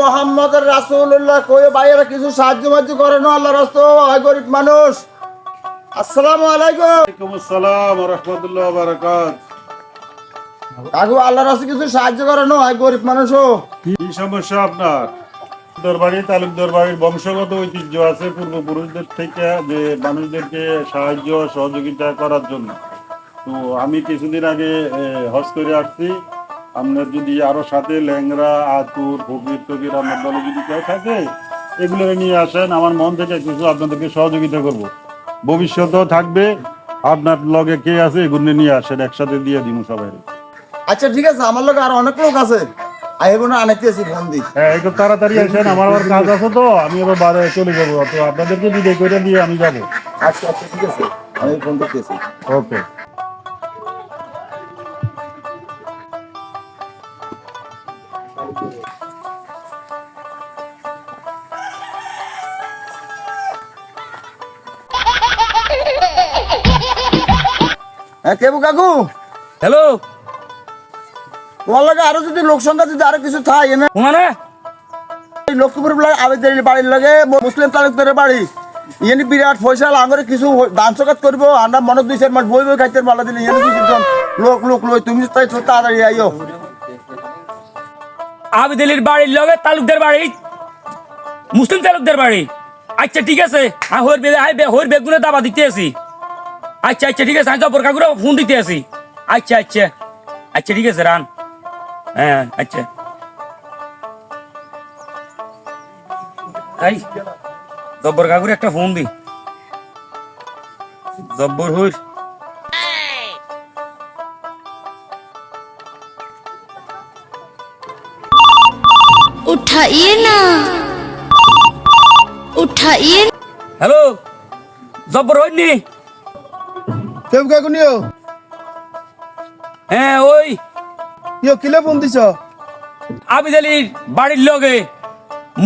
মোহাম্মদ রাসূলুল্লাহ। কই বাইরে কিছু সাহায্য মাহায্য করে না আল্লাহ রাস্তা। গরিব মানুষ। আসসালামু আলাইকুম। আসসালাম রহমতুল্লাহ বারাকাত কাকু আল্লাহ রাস্তা কিছু সাহায্য করে না গরিব মানুষও কি সমস্যা আপনার? দরবারি তালুকদার বাড়ির বংশগত ঐতিহ্য আছে পূর্বপুরুষদের থেকে যে মানুষদেরকে সাহায্য সহযোগিতা করার জন্য। তো আমি কিছুদিন আগে হজ করে আসছি। আপনার যদি আরও সাথে ল্যাংরা আতুর ফকির টকির আমার দলে যদি কেউ থাকে এগুলো নিয়ে আসেন। আমার মন থেকে কিছু আপনাদেরকে সহযোগিতা করব। ভবিষ্যতেও থাকবে। আপনার লগে কে আছে এগুলো নিয়ে আসেন। একসাথে দিয়ে দিন সবাই। আচ্ছা ঠিক আছে। আমার লোক আর অনেক লোক আছে। হ্যাঁ একটু তাড়াতাড়ি আসেন। আমার আবার কাজ আছে তো। আমি আবার বাইরে চলে যাব। তো আপনাদেরকে বিদায় করে দিয়ে আমি যাব। আচ্ছা আচ্ছা ঠিক আছে। আমি ফোন করতেছি। ওকে। হ্যাঁ কেবু কাকু? হ্যালো? তোমার লাগে আরও যদি লোক সংখ্যা যদি আরও কিছু থাকে না মানে লক্ষ্মীপুর ব্লক আবেদের বাড়ির লগে মুসলিম তালুকদারের বাড়ি। বিরাট পয়সা আঙরে কিছু দান সকাত করব আমরা মনে দুই চার মাস বই বই খাইতে মালা দিলে। ইয়েনি কিছু লোক লোক লই তুমি তাই তাড়াতাড়ি আইও। আবিদলির বাড়ির লগে তালুকদার বাড়ি? মুসলিম তালুকদার বাড়ি? আচ্ছা ঠিক আছে। হইর বেগুনে দাবা দিতে আছি। আচ্ছা আচ্ছা ঠিক আছে আমি জবর কাকুরে ফোন দিতে আছি আচ্ছা আচ্ছা আচ্ছা ঠিক আছে রান হ্যাঁ আচ্ছা এই জব্বর কাকুরে একটা ফোন দি জব্বর হইর उठाइए ना उठाइए হ্যালো জব্বর হইনি কেবু কাকু নিও। হ্যাঁ ওই। ইয়ো কিলে ফোন দিছ? আবিদ আলীর বাড়ির লগে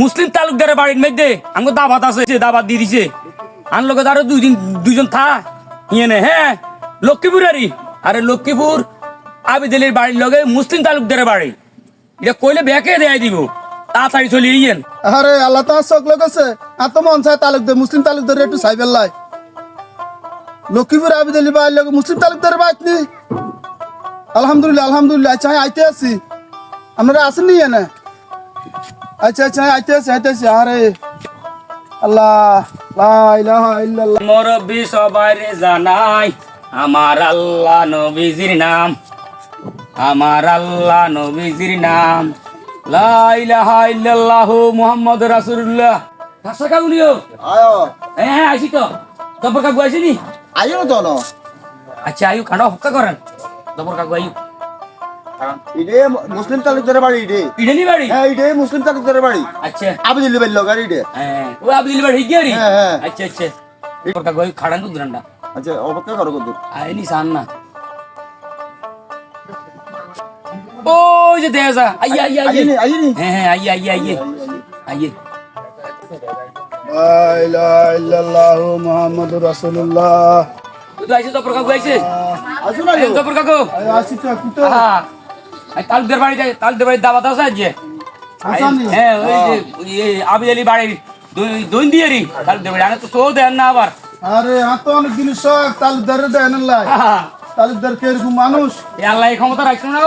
মুসলিম তালুকদারের বাড়ির মধ্যে আমাকে দাবাত আছে দাবাত দিয়ে দিছে। আন লগে আরও দুই দিন দুইজন থা ইয়ে নে হ্যাঁ? লক্ষ্মীপুর আরি? আরে লক্ষ্মীপুর আবিদ আলীর বাড়ির লগে মুসলিম তালুকদারের বাড়ি। এটা কইলে ব্যাকে দেয় দিব। তাড়াতাড়ি চলে ইয়েন আরে আল্লাহ তার চোখ লোক আছে। আর তো মন চায় তালুকদার মুসলিম তালুকদার একটু সাইবেল লাই লক্ষ্মীপুর আবিদ আলী ভাই লোক মুসলিম তালুকদার বাইক নি আলহামদুলিল্লাহ আলহামদুলিল্লাহ আচ্ছা হ্যাঁ, আইতে আছি আপনারা আসেন নি এনে? আচ্ছা আচ্ছা হ্যাঁ, আইতে আছি আইতে আছি আরে আল্লাহ মরব্বি সবাই জানাই আমার আল্লাহ নবীজির নাম। আমার আল্লাহ নবীজির নাম। লা ইলাহা ইল্লাল্লাহু মুহাম্মাদুর রাসূলুল্লাহ। কাছে কাগুনিও? আয়ো। হ্যাঁ হ্যাঁ আইছি তো। দবর কাকু আইছিনি আইও তো না আচ্ছা আয়ু কাঁডা হক্কা করেন। দবর কাকু আয়ু ইডে মুসলিম তালুকদারের বাড়ি ইডে। ইডেনি বাড়ি? হ্যাঁ ইডে মুসলিম তালুকদারের বাড়ি। আচ্ছা। আবেদিল্লি বাড়ির লোক আর ইডে। হ্যাঁ ও আবদিল বাড়ি গিয়ারি হ্যাঁ, হ্যাঁ। আচ্ছা আচ্ছা। দবর কাকু আয়ু খাড়ান কুদরান্ডা আচ্ছা অপেক্ষা করো কত আইনি সান না। ওই যে দেখা আইয়া আইয়া আইয়া। আইনি হ্যাঁ হ্যাঁ আইয়ে। আইয়ে আইয়ে। আইয়ে। ইল্লাল্লাহু মুহাম্মাদুর রাসূলুল্লাহ। তুই আইছে তো কাকু আইছে আসুন না এই জফর কাকু আয় আসি তো কি তো। হ্যাঁ এই তালুকদার বাড়ি যাই তালুকদার বাড়ির দাওয়াত আছে আজকে? আসামি? হ্যাঁ ওই যে ওই আবি আলী বাড়ির দইন দিয়েরি তালুকদার বাড়ি আরে তো তো দেন না আবার। আরে আর তো অনেক দিন শখ তালুকদারের দেন লাই। হ্যাঁ কে এরকম মানুষ? এই আল্লাহ এই ক্ষমতা রাখছো না।